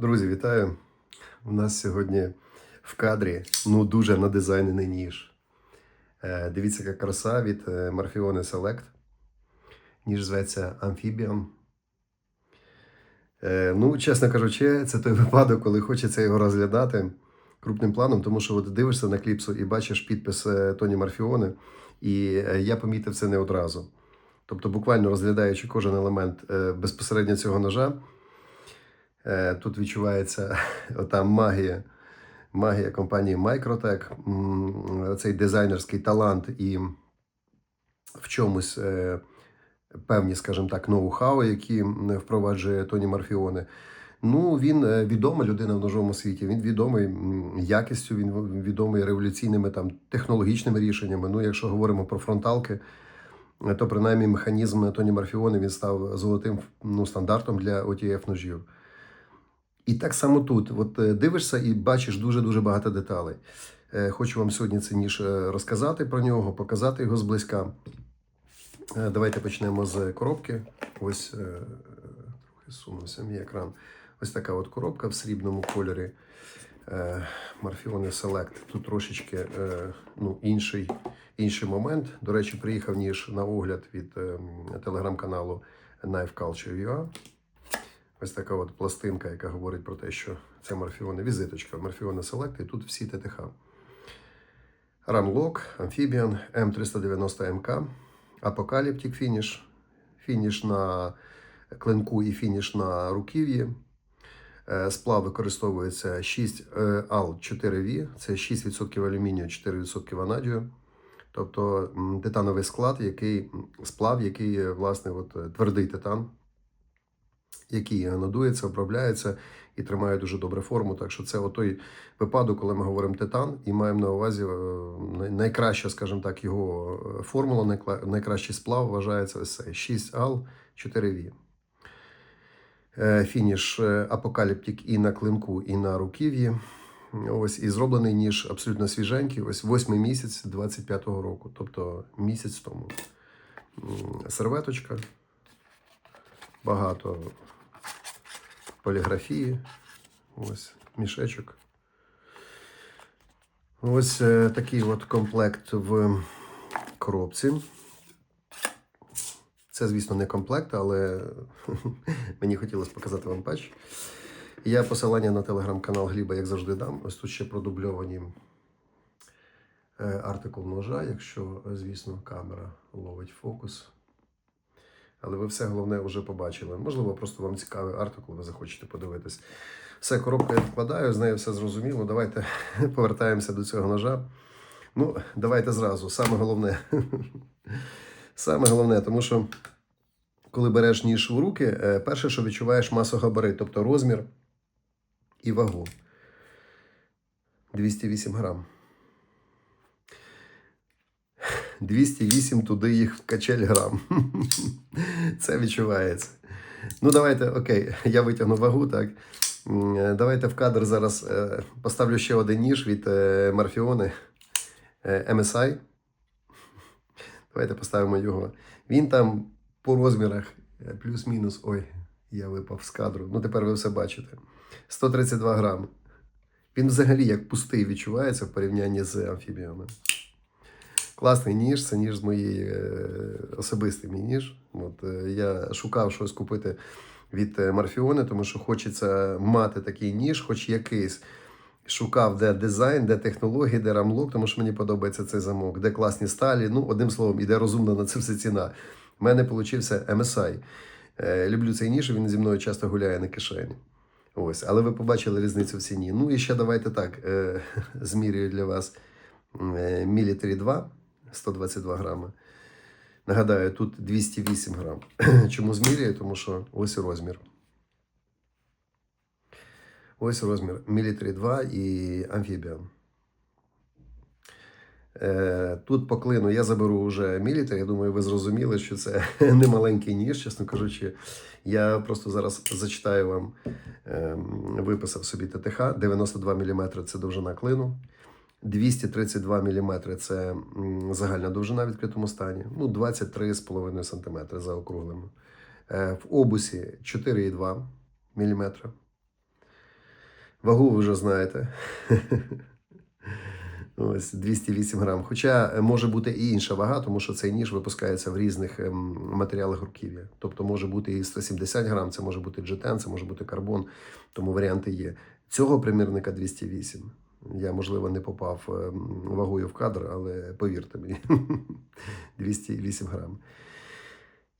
Друзі, вітаю! У нас сьогодні в кадрі ну дуже надизайнений ніж. Е, дивіться, яка краса від е, Select. Ніж зветься Amphibian. Е, ну, чесно кажучи, це той випадок, коли хочеться його розглядати крупним планом, тому що от дивишся на кліпсу і бачиш підпис Тоні Марфіоне, і я помітив це не одразу. Тобто, буквально розглядаючи кожен елемент безпосередньо цього ножа, Тут відчувається ота магія, магія компанії Microtech, цей дизайнерський талант і в чомусь е, певні, скажімо так, ноу-хау, які впроваджує Тоні Марфіоне. Ну, він е, відома людина в ножовому світі. Він відомий якістю, він відомий революційними там технологічними рішеннями. Ну, якщо говоримо про фронталки, е, то принаймні механізм Тоні Марфіоне він став золотим ну, стандартом для OTF ножів. І так само тут. От е, дивишся і бачиш дуже-дуже багато деталей. Е, Хочу вам сьогодні це розказати про нього, показати його зблизька. Е, Давайте почнемо з коробки. Ось трохи сунувся мій екран. Ось така от коробка в срібному кольорі. Morphione Select. Тут трошечки ну, інший, інший момент. До речі, приїхав ніж на огляд від е, телеграм-каналу Knife Culture UA. Ось така от пластинка, яка говорить про те, що це морфіони, візиточка, морфіони Select, і тут всі ТТХ. Runlock, Amphibian, M390MK, Apocalyptic Finish, фініш на клинку і фініш на руків'ї. Е, Сплав використовується 6 АЛ 4V, це 6% алюмінію, 4% ванадію. Тобто титановий склад, який сплав, який е, власне от, е, твердий титан який надується, обробляється і тримає дуже добре форму. Так що це той випадок, коли ми говоримо титан, і маємо на увазі е, найкраща, скажімо так, його е, формула, найкращий сплав вважається ось цей 6 ал 4 v Е, Фініш е, апокаліптик і на клинку, і на руків'ї. Ось і зроблений ніж абсолютно свіженький. Ось восьмий місяць 25-го року, тобто місяць тому. Серветочка. Багато поліграфії. Ось мішечок. Ось е, такий от комплект в коробці. Це, звісно, не комплект, але мені хотілося показати вам патч. Я посилання на телеграм-канал Гліба, як завжди, дам. Ось тут ще продубльовані е, артикул ножа, якщо, е, звісно, камера ловить фокус. Але ви все головне вже побачили. Можливо, просто вам цікавий артикул, ви захочете подивитись. Все, коробку я відкладаю, з нею все зрозуміло. Давайте повертаємося до цього ножа. Ну, давайте зразу. Саме головне. Саме головне, тому що коли береш ніж в руки, е, перше, що відчуваєш масогабарит, тобто розмір і вагу. 208 грам. 208 туди їх в качель грам. Це відчувається. Ну, давайте, окей, я витягну вагу, так. Е, Давайте в кадр зараз е, поставлю ще один ніж від е, Марфіони MSI. Давайте поставимо його. Він там по розмірах плюс-мінус. Ой, я випав з кадру. Ну, тепер ви все бачите. 132 грами. Він взагалі як пустий відчувається в порівнянні з амфібіями. Класний ніж, це ніж з моєї е, особистий мій ніж. От, е, я шукав щось купити від е, Марфіони, тому що хочеться мати такий ніж, хоч якийсь. Шукав, де дизайн, де технології, де рамлок, тому що мені подобається цей замок, де класні сталі. Ну, одним словом, іде розумна на це все ціна. У мене получився MSI. Люблю цей ніж, він зі мною часто гуляє на кишені. Ось, але ви побачили різницю в ціні. Ну і ще давайте так змірюю для вас Military 2, 122 грами. Нагадаю, тут 208 грам. Чому змірюю? Тому що ось розмір. Ось розмір Military 2 і Amphibian. Е, Тут по клину я заберу вже Military. Я думаю, ви зрозуміли, що це не маленький ніж, чесно кажучи. Я просто зараз зачитаю вам, е, виписав собі ТТХ. 92 мм це довжина клину. 232 мм це загальна довжина в відкритому стані. Ну, 23,5 см за округлими. Е, В обусі 4,2 мм. Вагу ви вже знаєте. Ось 208 грам. Хоча е, може бути і інша вага, тому що цей ніж випускається в різних ем, матеріалах руків'я. Тобто може бути і 170 грам, це може бути джетен, це може бути карбон, тому варіанти є. Цього примірника 208. Я, можливо, не попав ем, вагою в кадр, але повірте мені, 208 грам.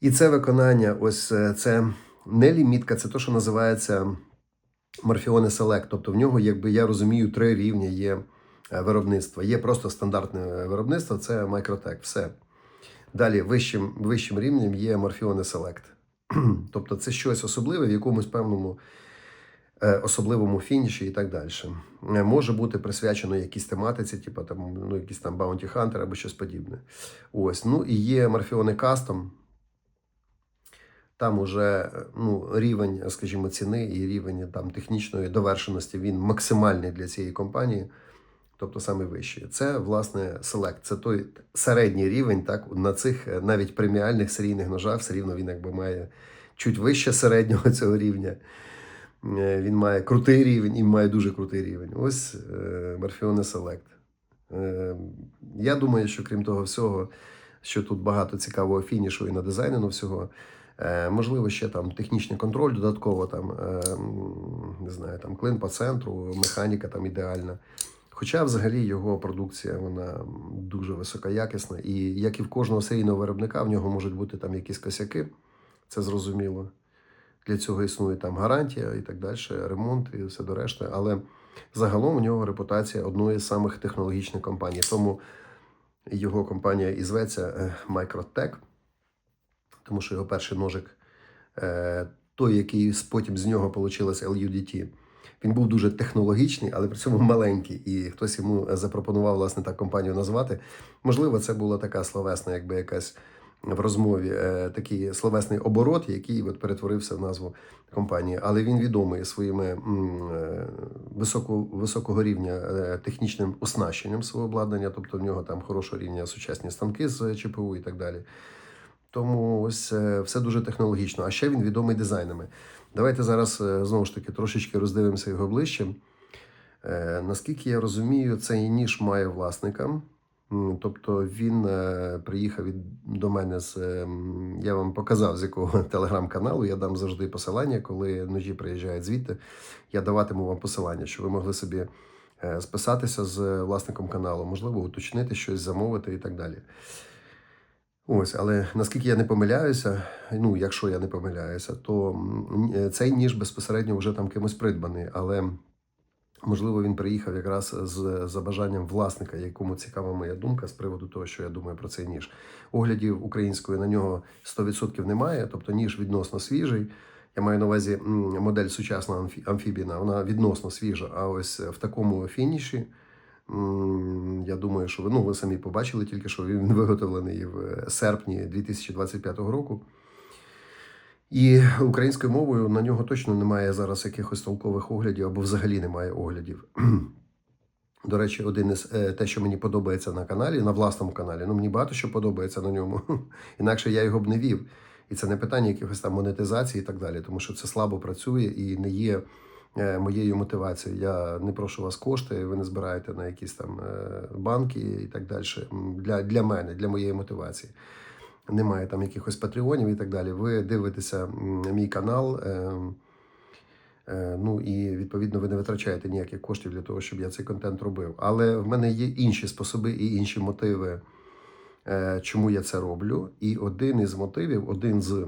І це виконання, ось е, це не лімітка, це те, що називається Морфіони Select. Тобто в нього, якби я розумію, три рівні є е, виробництва. Є просто стандартне виробництво, це Microtech, все. Далі вищим, вищим рівнем є Морфіони Select. Тобто це щось особливе в якомусь певному е, особливому фініші і так далі. Е, Може бути присвячено якійсь тематиці, типу там, ну, якийсь там Bounty Hunter або щось подібне. Ось. Ну і є Морфіони Custom. Там уже е, ну, рівень, скажімо, ціни і рівень там, технічної довершеності він максимальний для цієї компанії, тобто саме вищий. Це, власне, Select. Це той середній рівень, так, на цих е, навіть преміальних серійних ножах, все рівно він якби має чуть вище середнього цього рівня. Е, Він має крутий рівень і має дуже крутий рівень. Ось е, Morpheone Select. Е, Я думаю, що крім того всього, що тут багато цікавого фінішу і надизайнено всього. Е, Можливо, ще там технічний контроль додатково, там, е, не знаю, там клин по центру, механіка там ідеальна. Хоча взагалі його продукція вона дуже високоякісна, і як і в кожного серійного виробника, в нього можуть бути там якісь косяки, це зрозуміло. Для цього існує там гарантія і так далі, ремонт і все до решти. Але загалом у нього репутація одної з самих технологічних компаній. Тому його компанія і зветься е, Microtech, тому що його перший ножик, е, той, який потім з нього вийшло LUDT, він був дуже технологічний, але при цьому маленький. І хтось йому запропонував власне так компанію назвати. Можливо, це була така словесна, якби якась в розмові е, такий словесний оборот, який от перетворився в назву компанії. Але він відомий своїми е, високо, високого рівня е, технічним оснащенням свого обладнання, тобто в нього там хорошого рівня сучасні станки з ЧПУ і так далі. Тому ось все дуже технологічно. А ще він відомий дизайнами. Давайте зараз знову ж таки трошечки роздивимося його ближче. Наскільки я розумію, цей ніж має власника. Тобто він е, приїхав від, до мене з. е, Я вам показав з якого телеграм-каналу. Я дам завжди посилання, коли ножі приїжджають звідти. Я даватиму вам посилання, щоб ви могли собі е, списатися з власником каналу, можливо, уточнити щось, замовити і так далі. Ось, але наскільки я не помиляюся, ну якщо я не помиляюся, то е, цей ніж безпосередньо вже там кимось придбаний, але можливо він приїхав якраз з за бажанням власника, якому цікава моя думка з приводу того, що я думаю про цей ніж. Оглядів української на нього 100% немає, тобто ніж відносно свіжий. Я маю на увазі модель сучасна амфібіна, вона відносно свіжа. А ось в такому фініші. Я думаю, що ви, ну, ви самі побачили тільки, що він виготовлений в серпні 2025 року. І українською мовою на нього точно немає зараз якихось толкових оглядів або взагалі немає оглядів. До речі, один із е, те, що мені подобається на каналі, на власному каналі. Ну, мені багато що подобається на ньому. Інакше я його б не вів. І це не питання якихось там монетизації і так далі, тому що це слабо працює і не є е, моєю мотивацією. Я не прошу вас кошти, ви не збираєте на якісь там е, банки і так далі. Для, для мене, для моєї мотивації. Немає там якихось патреонів і так далі. Ви дивитеся мій канал. Е, Е, Ну і відповідно ви не витрачаєте ніяких коштів для того, щоб я цей контент робив. Але в мене є інші способи і інші мотиви, е, чому я це роблю. І один із мотивів, один з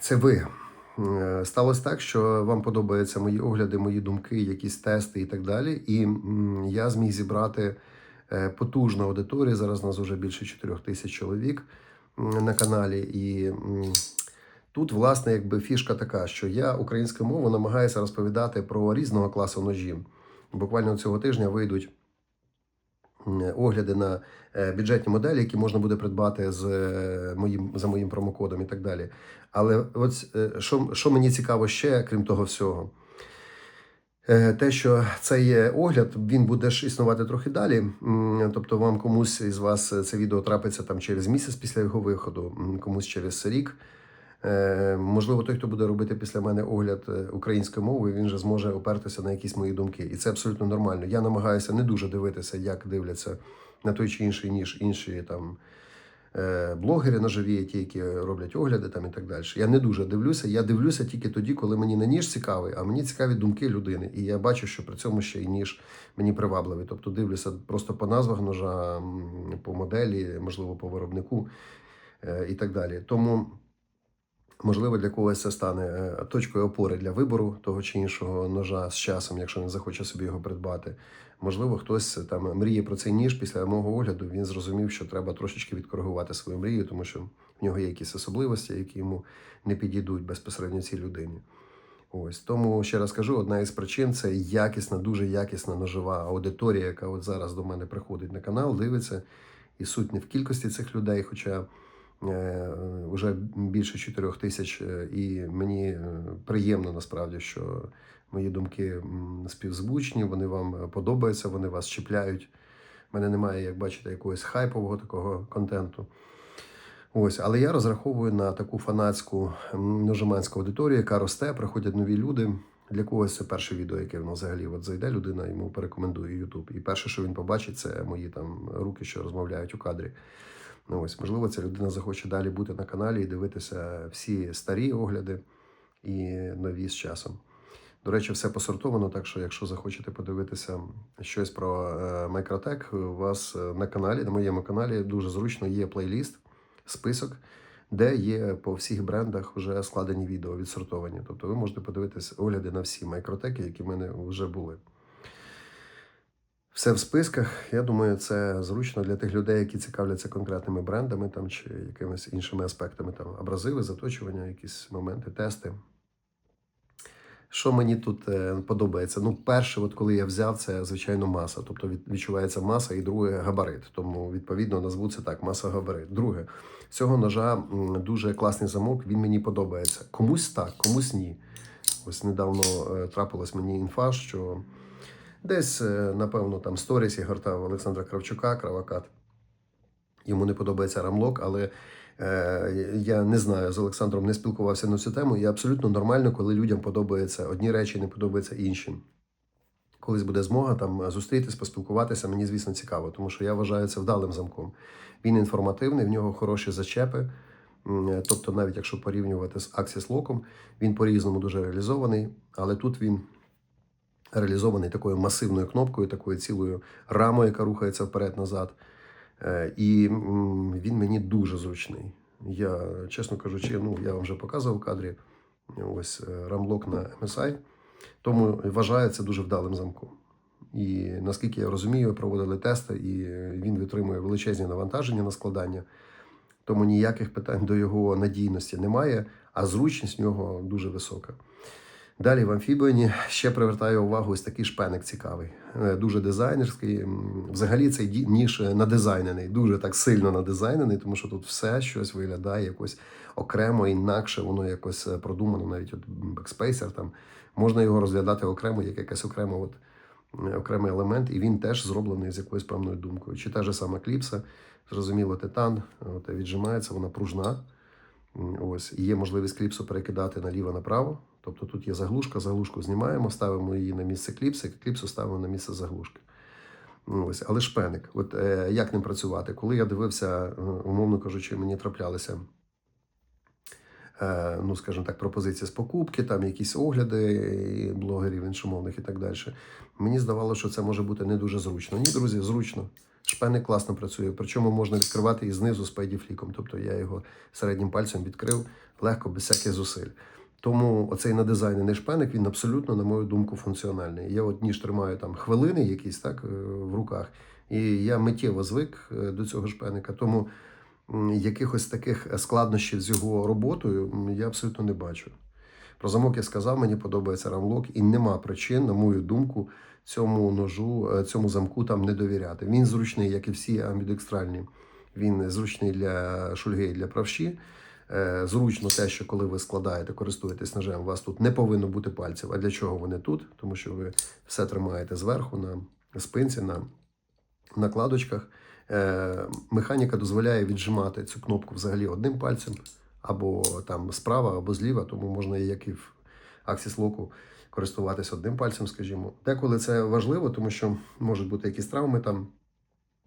це ви. Сталося так, що вам подобаються мої огляди, мої думки, якісь тести і так далі. І я зміг зібрати е, потужну аудиторію. Зараз нас вже більше 4 тисяч чоловік на каналі. І Тут, власне, якби фішка така, що я українською мовою намагаюся розповідати про різного класу ножів. Буквально цього тижня вийдуть огляди на е, бюджетні моделі, які можна буде придбати з е, моїм за моїм промокодом і так далі. Але от що, що мені цікаво ще, крім того всього, те, що цей е, огляд він буде ж існувати трохи далі. Тобто, вам комусь із вас е, це відео трапиться там через місяць після його виходу, комусь через рік. Е, можливо, той, хто буде робити після мене огляд е, українською мовою, він же зможе опертися на якісь мої думки. І це абсолютно нормально. Я намагаюся не дуже дивитися, як дивляться на той чи інший ніж інші там. Е, Блогери ножові, ті, які роблять огляди там і так далі. Я не дуже дивлюся. Я дивлюся тільки тоді, коли мені не ніж цікавий, а мені цікаві думки людини. І я бачу, що при цьому ще й ніж мені привабливий. Тобто дивлюся просто по назвах ножа, по моделі, можливо, по виробнику е, і так далі. Тому. Можливо, для когось це стане е, точкою опори для вибору того чи іншого ножа з часом, якщо він захоче собі його придбати. Можливо, хтось е, там мріє про цей ніж після мого огляду. Він зрозумів, що треба трошечки відкоригувати свою мрію, тому що в нього є якісь особливості, які йому не підійдуть безпосередньо цій людині. Ось тому ще раз кажу: одна із причин це якісна, дуже якісна ножова аудиторія, яка от зараз до мене приходить на канал, дивиться. І суть не в кількості цих людей, хоча вже більше 4 тисяч, е, і мені е, приємно насправді, що мої думки співзвучні, вони вам е, подобаються, вони вас чіпляють. У мене немає, як бачите, якогось хайпового такого контенту. Ось, але я розраховую на таку фанатську м, ножиманську аудиторію, яка росте, приходять нові люди. Для когось це перше відео, яке воно взагалі от зайде людина, йому порекомендує YouTube. І перше, що він побачить, це мої там руки, що розмовляють у кадрі. Ну ось, можливо, ця людина захоче далі бути на каналі і дивитися всі старі огляди і нові з часом. До речі, все посортовано, так що, якщо захочете подивитися щось про Microtech, у вас е, на каналі, на моєму каналі, дуже зручно є плейліст, список, де є по всіх брендах вже складені відео відсортовані. Тобто ви можете подивитися огляди на всі Microtech, які в мене вже були. Все в списках. Я думаю, це зручно для тих людей, які цікавляться конкретними брендами там, чи якимись іншими аспектами, там абразиви, заточування, якісь моменти, тести. Що мені тут е, подобається? Ну, перше, от коли я взяв, це звичайно маса. Тобто відчувається маса, і друге габарит. Тому відповідно назву це так: маса габарит. Друге, цього ножа дуже класний замок. Він мені подобається. Комусь так, комусь ні. Ось недавно е, трапилась мені інфа, що десь, е, напевно, там сторіс гортав Олександра Кравчука, Кравакат. Йому не подобається рамлок, але е, я не знаю, з Олександром не спілкувався на цю тему. І абсолютно нормально, коли людям подобаються одні речі, не подобаються інші. Колись буде змога там зустрітись, поспілкуватися, мені, звісно, цікаво, тому що я вважаю це вдалим замком. Він інформативний, в нього хороші зачепи. Тобто, навіть якщо порівнювати з Axis Lock, він по-різному дуже реалізований, але тут він реалізований такою масивною кнопкою, такою цілою рамою, яка рухається вперед-назад. Е, І він мені дуже зручний. Я, чесно кажучи, ну я вам вже показував в кадрі ось е, рамлок на MSI, тому вважаю це дуже вдалим замком. І наскільки я розумію, проводили тести, і він витримує величезні навантаження на складання. Тому ніяких питань до його надійності немає, а зручність в нього дуже висока. Далі в амфібіоні ще привертає увагу ось такий шпеник цікавий, Е, дуже дизайнерський. Взагалі цей ніж надизайнений, дуже так сильно надизайнений, тому що тут все щось виглядає якось окремо, інакше, воно якось е, продумано, навіть от бекспейсер там. Можна його розглядати окремо, як якась окрема от, е, окремий елемент, і він теж зроблений з якоюсь певною думкою. Чи та ж сама кліпса, зрозуміло, титан, от, віджимається, вона пружна. Ось є можливість кліпсу перекидати наліво-направо. Тобто тут є заглушка, заглушку знімаємо, ставимо її на місце кліпси, кліпсу ставимо на місце заглушки. Ось, але шпеник, от е, як ним працювати? Коли я дивився, е, умовно кажучи, мені траплялися, е, ну скажімо так, пропозиції з покупки, там якісь огляди блогерів іншомовних і так далі. Мені здавалося, що це може бути не дуже зручно. Ні, друзі, зручно. Шпеник класно працює, причому можна відкривати і знизу з пайдіфліком. Тобто я його середнім пальцем відкрив легко, без всяких зусиль. Тому оцей надизайнений шпеник, він абсолютно, на мою думку, функціональний. Я от ніж тримаю там хвилини якісь так е, в руках, і я миттєво звик е, до цього шпеника. Тому якихось таких складнощів з його роботою я абсолютно не бачу. Про замок я сказав, мені подобається рамлок, і нема причин, на мою думку, цьому ножу, е, цьому замку там не довіряти. Він зручний, як і всі амбідекстральні. Він зручний для шульги і для правші. Е, Зручно те, що коли ви складаєте, користуєтесь ножем, у вас тут не повинно бути пальців. А для чого вони тут? Тому що ви все тримаєте зверху на спинці, на накладочках. Е, Механіка дозволяє віджимати цю кнопку взагалі одним пальцем, або там справа, або зліва, тому можна як і в Axis Lock користуватися одним пальцем, скажімо. Деколи це важливо, тому що можуть бути якісь травми там.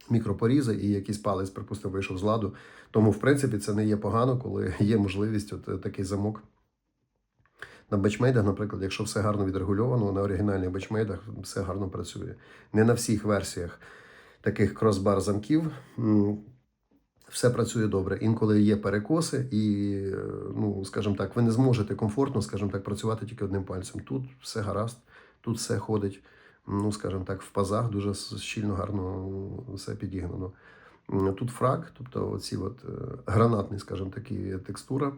Мікропорізи і якийсь палець, припустимо, вийшов з ладу. Тому, в принципі, це не є погано, коли є можливість от е, такий замок на бечмейдах, наприклад, якщо все гарно відрегульовано, на оригінальних бечмейдах все гарно працює. Не на всіх версіях таких кросбар замків все працює добре. Інколи є перекоси, і, е, ну, скажімо так, ви не зможете комфортно, скажімо так, працювати тільки одним пальцем. Тут все гаразд, тут все ходить, ну, скажімо так, в пазах дуже щільно, гарно все підігнано. Тут фраг, тобто оці от е, гранатний, скажімо такі, текстура.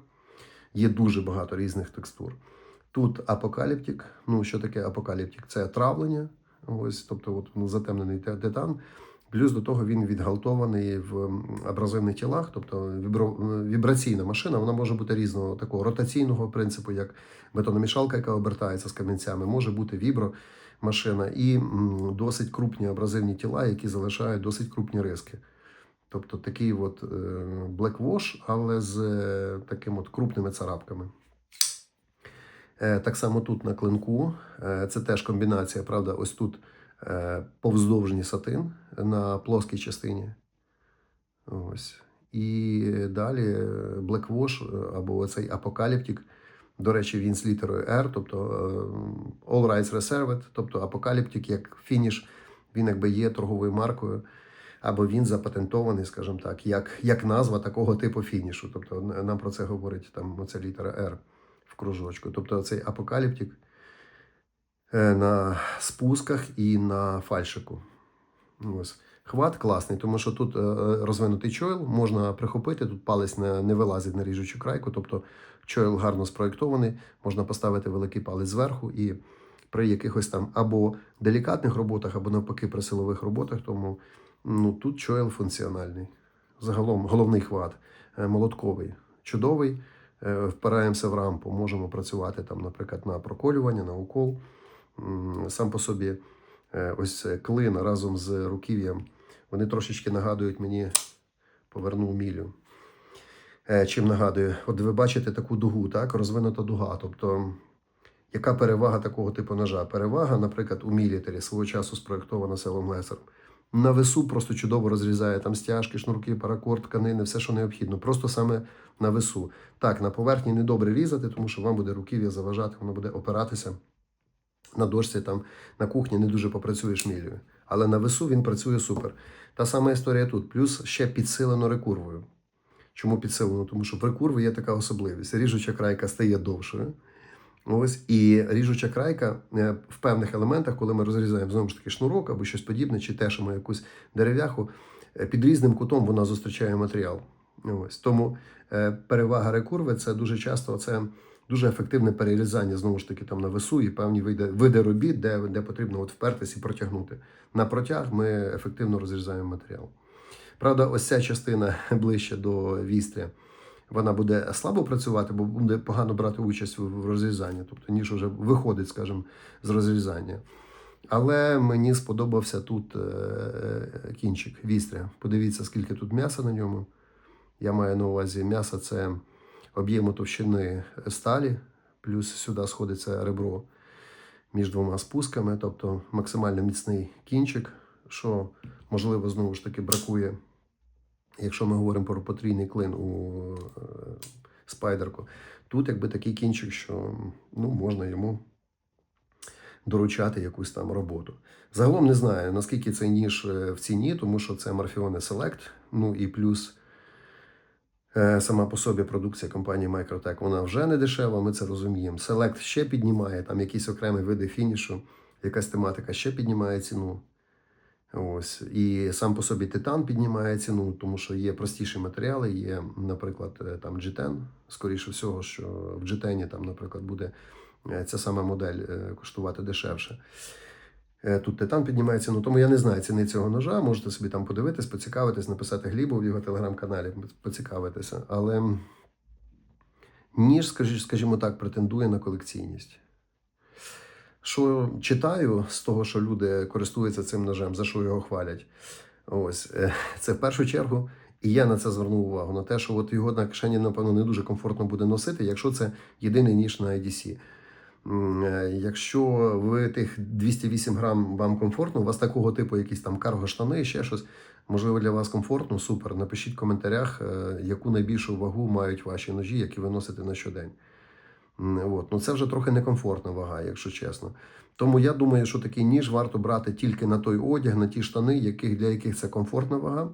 Є дуже багато різних текстур. Тут апокаліптик. Ну, що таке апокаліптик? Це травлення, ось, тобто от, ну, затемнений титан. Плюс до того він відгалтований в абразивних тілах, тобто вібро, вібраційна машина, вона може бути різного такого ротаційного принципу, як бетономішалка, яка обертається з камінцями, може бути вібромашина і досить крупні абразивні тіла, які залишають досить крупні риски. Тобто такий от wash, але з е, таким от крупними царапками. Е, Так само тут на клинку. Е, Це теж комбінація, правда, ось тут повздовжній сатин на плоскій частині. Ось. І далі е, або цей апокаліптик. До речі, він з літерою R, тобто е, All Rights Reserved, тобто апокаліптик як фініш, він якби є торговою маркою, або він запатентований, скажімо так, як, як назва такого типу фінішу. Тобто нам про це говорить там оця літера R в кружочку. Тобто цей апокаліптик е, на спусках і на фальшику. Ось. Хват класний, тому що тут е, розвинутий чойл, можна прихопити, тут палець не, не вилазить на ріжучу крайку, тобто чойл гарно спроєктований, можна поставити великий палець зверху і при якихось там або делікатних роботах, або навпаки при силових роботах, тому ну, тут чойл функціональний. Загалом головний хват, е, молотковий, чудовий. Е, Впираємося в рампу, можемо працювати там, наприклад, на проколювання, на укол. Сам по собі е, ось клин разом з руків'ям. Вони трошечки нагадують мені поверну мілю. Е, Чим нагадую? От ви бачите таку дугу, так? розвинута дуга. Тобто, яка перевага такого типу ножа? Перевага, наприклад, у мілітарі свого часу спроєктована селом Лесером. На весу просто чудово розрізає там стяжки, шнурки, паракорд, тканини, все, що необхідно. Просто саме на весу. Так, на поверхні недобре різати, тому що вам буде руків'я заважати, воно буде опиратися на дошці, там на кухні не дуже попрацюєш мілею. Але на весу він працює супер. Та сама історія тут. Плюс ще підсилено рекурвою. Чому підсилено? Тому що в рекурви є така особливість. Ріжуча крайка стає довшою. Ось і ріжуча крайка е, в певних елементах, коли ми розрізаємо знову ж таки шнурок або щось подібне, чи тешимо якусь дерев'яху, е, під різним кутом вона зустрічає матеріал. Ось тому е, перевага рекурви це дуже часто це дуже ефективне перерізання знову ж таки там на весу і певні види, види робіт, де, де потрібно от впертись і протягнути. На протяг ми ефективно розрізаємо матеріал. Правда, ось ця частина ближче до вістря, вона буде слабо працювати, бо буде погано брати участь в розрізанні. Тобто ніж вже виходить, скажімо, з розрізання. Але мені сподобався тут е, кінчик вістря. Подивіться, скільки тут м'яса на ньому. Я маю на увазі м'ясо це об'єму товщини сталі, плюс сюди сходиться ребро між двома спусками, тобто максимально міцний кінчик, що можливо знову ж таки бракує, якщо ми говоримо про потрійний клин у е, спайдерку. Тут якби такий кінчик, що ну, можна йому доручати якусь там роботу. Загалом не знаю, наскільки цей ніж е, в ціні, тому що це Morphione Select, ну і плюс Сама по собі продукція компанії Microtech, вона вже не дешева, ми це розуміємо. Select ще піднімає, там якісь окремі види фінішу, якась тематика ще піднімає ціну. Ось. І сам по собі титан піднімає ціну, тому що є простіші матеріали, є, наприклад, е, там G10, скоріше всього, що в G10 там, наприклад, буде е, ця сама модель е, коштувати дешевше. Е, Тут титан піднімає ціну, тому я не знаю ціни цього ножа. Можете собі там подивитись, поцікавитись, написати Глібу в його телеграм-каналі, поцікавитися. Але ніж, скажі- скажімо так, претендує на колекційність. Що читаю з того, що люди користуються цим ножем, за що його хвалять. Ось е, це в першу чергу І я на це звернув увагу на те, що от його на кишені, напевно, не дуже комфортно буде носити, якщо це єдиний ніж на IDC. Е, Якщо ви тих 208 грам вам комфортно, у вас такого типу якісь там карго-штани, ще щось, можливо, для вас комфортно, супер. Напишіть в коментарях, е, яку найбільшу вагу мають ваші ножі, які ви носите на щодень. От. Ну, це вже трохи некомфортна вага, якщо чесно. Тому я думаю, що такий ніж варто брати тільки на той одяг, на ті штани, яких, для яких це комфортна вага.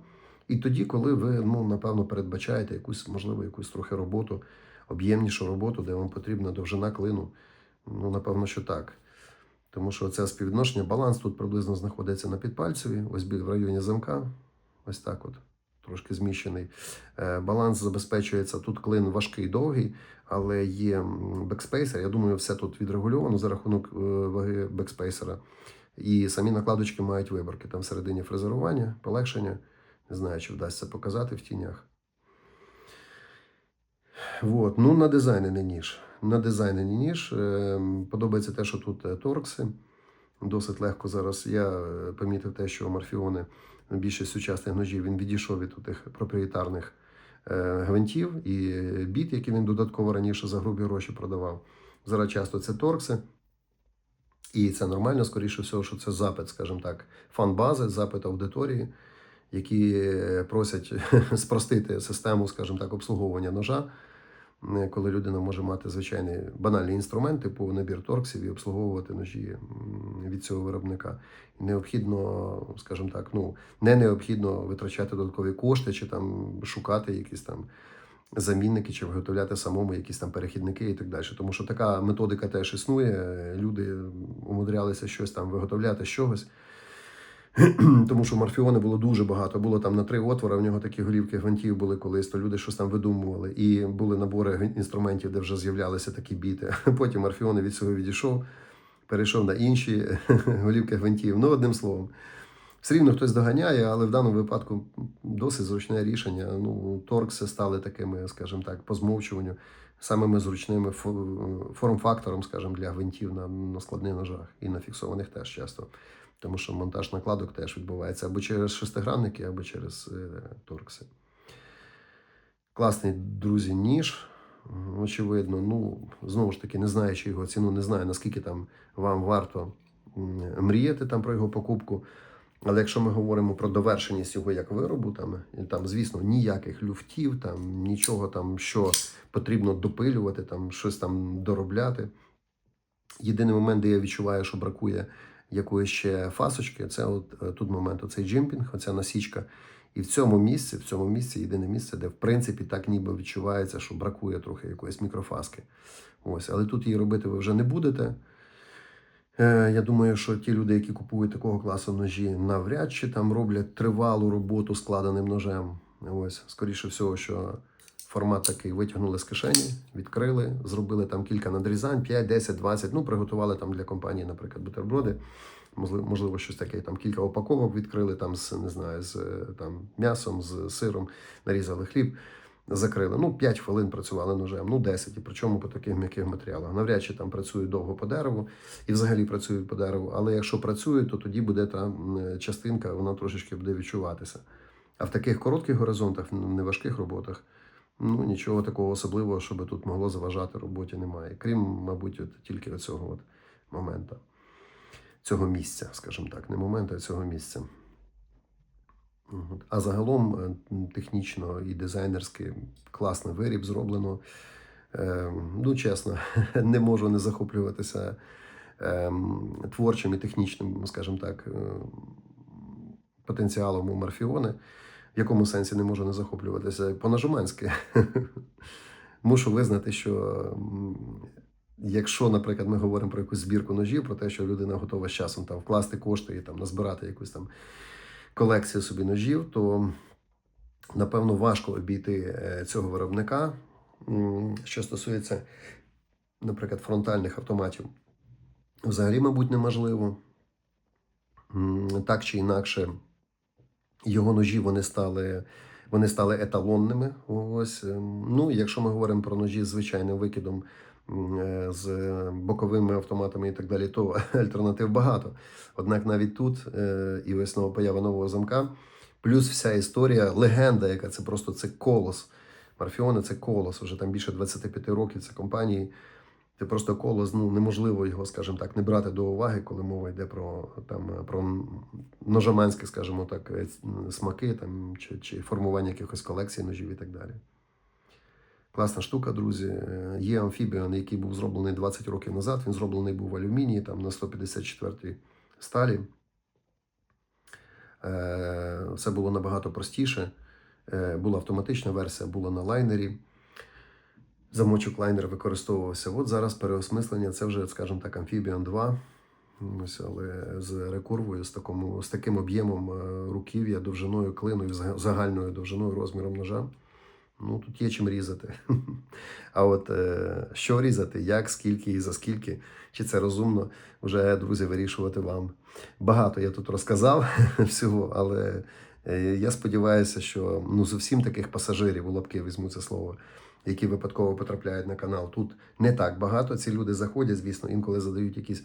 І тоді, коли ви, ну, напевно, передбачаєте якусь, можливо, якусь трохи роботу, об'ємнішу роботу, де вам потрібна довжина клину. Ну, напевно, що так. Тому що це співвідношення, баланс тут приблизно знаходиться на підпальцеві, ось в районі замка. Ось так от, трошки зміщений. Е, Баланс забезпечується. Тут клин важкий, довгий, але є бекспейсер. Я думаю, все тут відрегульовано за рахунок е, ваги бекспейсера. І самі накладочки мають виборки. Там всередині фрезерування, полегшення. Не знаю, чи вдасться показати в тінях. Вот. Ну, на дизайнений ніж. На дизайнений ніж. Е, Подобається те, що тут е, торкси. Досить легко зараз. Я е, помітив те, що Морфіони, більшість сучасних ножів, він відійшов від тих проприєтарних гвинтів і біт, які він додатково раніше за грубі гроші продавав. Зараз часто це торкси. І це нормально, скоріше всього, що це запит, скажімо так, фан-бази, запит аудиторії, які просять спростити систему, скажімо так, обслуговування ножа, коли людина може мати звичайний банальний інструмент, типу набір торксів і обслуговувати ножі від цього виробника. Необхідно, скажімо так, ну не необхідно витрачати додаткові кошти чи там шукати якісь там замінники чи виготовляти самому якісь там перехідники і так далі. Тому що така методика теж існує. Люди умудрялися щось там виготовляти з чогось. Тому що морфіони було дуже багато. Було там на три отвори. В нього такі голівки гвинтів були колись, то люди щось там видумували. І були набори інструментів, де вже з'являлися такі біти. Потім морфіони від цього відійшов, перейшов на інші голівки гвинтів. Ну, одним словом. Все рівно хтось доганяє, але в даному випадку досить зручне рішення. Ну, торкси стали такими, скажімо так, по змовчуванню, самими зручними форм-фактором, скажімо, для гвинтів на, на складних ножах і на фіксованих теж часто. Тому що монтаж накладок теж відбувається або через шестигранники, або через е, торкси. Класний, друзі, ніж. Очевидно, ну, знову ж таки, не знаючи його ціну, не знаю, наскільки там вам варто мріяти там про його покупку. Але якщо ми говоримо про довершеність його як виробу, там, там, звісно, ніяких люфтів, там, нічого там, що потрібно допилювати, там, щось там доробляти. Єдиний момент, де я відчуваю, що бракує якоїсь ще фасочки, це от е, тут момент, оцей джимпінг, оця насічка. І в цьому місці, в цьому місці єдине місце, де в принципі так ніби відчувається, що бракує трохи якоїсь мікрофаски. Ось, але тут її робити ви вже не будете. Е, Я думаю, що ті люди, які купують такого класу ножі, навряд чи там роблять тривалу роботу складеним ножем. Ось, скоріше всього, що формат такий витягнули з кишені, відкрили, зробили там кілька надрізань, 5, 10, 20, ну, приготували там для компанії, наприклад, бутерброди. Можливо, щось таке, там кілька упаковок відкрили там з не знаю, з там м'ясом, з сиром, нарізали хліб, закрили. Ну, 5 хвилин працювали ножем, ну 10, і причому по таких м'яких матеріалах. Навряд чи там працюють довго по дереву і взагалі працюють по дереву. Але якщо працюють, то тоді буде та м, частинка, вона трошечки буде відчуватися. А в таких коротких горизонтах, в неважких роботах, ну нічого такого особливого, щоб тут могло заважати роботі, немає. Крім, мабуть, от тільки оцього от моменту, цього місця, скажімо так, не моменту, а цього місця. А загалом е, технічно і дизайнерськи класний виріб зроблено. Е, Ну, чесно, не можу не захоплюватися ем, творчим і технічним, скажімо так, е, потенціалом у Морфіони. В якому сенсі не можу не захоплюватися? По-нажуманськи. Мушу визнати, що якщо, наприклад, ми говоримо про якусь збірку ножів, про те, що людина готова з часом там вкласти кошти і там назбирати якусь там колекцію собі ножів, то напевно важко обійти е, цього виробника. Що стосується, наприклад, фронтальних автоматів, взагалі, мабуть, неможливо. Так чи інакше, його ножі вони стали, вони стали еталонними. Ось. ем, Ну, якщо ми говоримо про ножі з звичайним викидом, е, з боковими автоматами і так далі, то альтернатив багато. Однак навіть тут, е, і ось нова поява нового замка, Плюс вся історія, легенда, яка це просто це колос. Марфіоне це колос, вже там більше 25 років це компанії. Це просто колос, ну неможливо його, скажімо так, не брати до уваги, коли мова йде про там про ножоманські, скажімо так, е, смаки там, чи, чи формування якихось колекцій ножів і так далі. Класна штука, друзі. Е, Є амфібіон, який був зроблений 20 років назад. Він зроблений був в алюмінії, там на 154 сталі. Е, Все було набагато простіше. Була автоматична версія, була на лайнері. Замочок лайнер використовувався. От зараз переосмислення, це вже, скажімо так, Amphibian 2. Ось, але з рекурвою, з, такому, з таким об'ємом е, руків'я, довжиною клину і загальною довжиною розміром ножа. Ну, тут є чим різати. А от е, що різати, як, скільки і за скільки, чи це розумно, вже, друзі, вирішувати вам. Багато я тут розказав всього, але е, я сподіваюся, що ну, зовсім таких пасажирів, у лапки візьму це слово, які випадково потрапляють на канал. Тут не так багато. Ці люди заходять, звісно, інколи задають якісь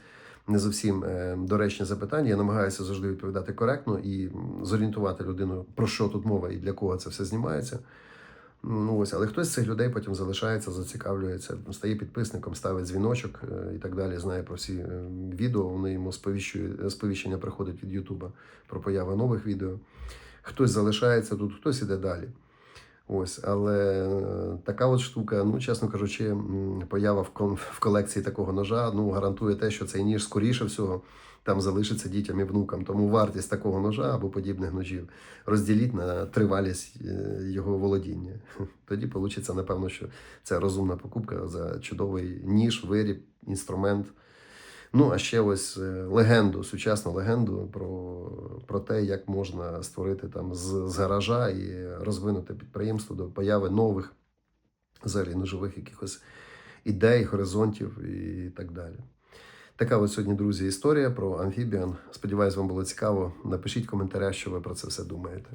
не зовсім е, доречні запитання. Я намагаюся завжди відповідати коректно і зорієнтувати людину, про що тут мова і для кого це все знімається. Ну ось, але хтось з цих людей потім залишається, зацікавлюється, стає підписником, ставить дзвіночок е, і так далі. Знає про всі е, відео. Вони йому сповіщують, сповіщення приходить від Ютуба про появу нових відео. Хтось залишається тут, хтось іде далі. Ось, але е, така от штука, ну чесно кажучи, поява в, колекції такого ножа ну гарантує те, що цей ніж скоріше всього там залишиться дітям і внукам. Тому вартість такого ножа або подібних ножів розділіть на тривалість е, його володіння. Тоді вийде, напевно, що це розумна покупка за чудовий ніж, виріб, інструмент. Ну, а ще ось е, легенду, сучасну легенду про, про те, як можна створити там з, з гаража і розвинути підприємство до появи нових взагалі ножових якихось ідей, горизонтів і так далі. Така от сьогодні, друзі, історія про амфібіан. Сподіваюсь, вам було цікаво. Напишіть в коментарях, що ви про це все думаєте.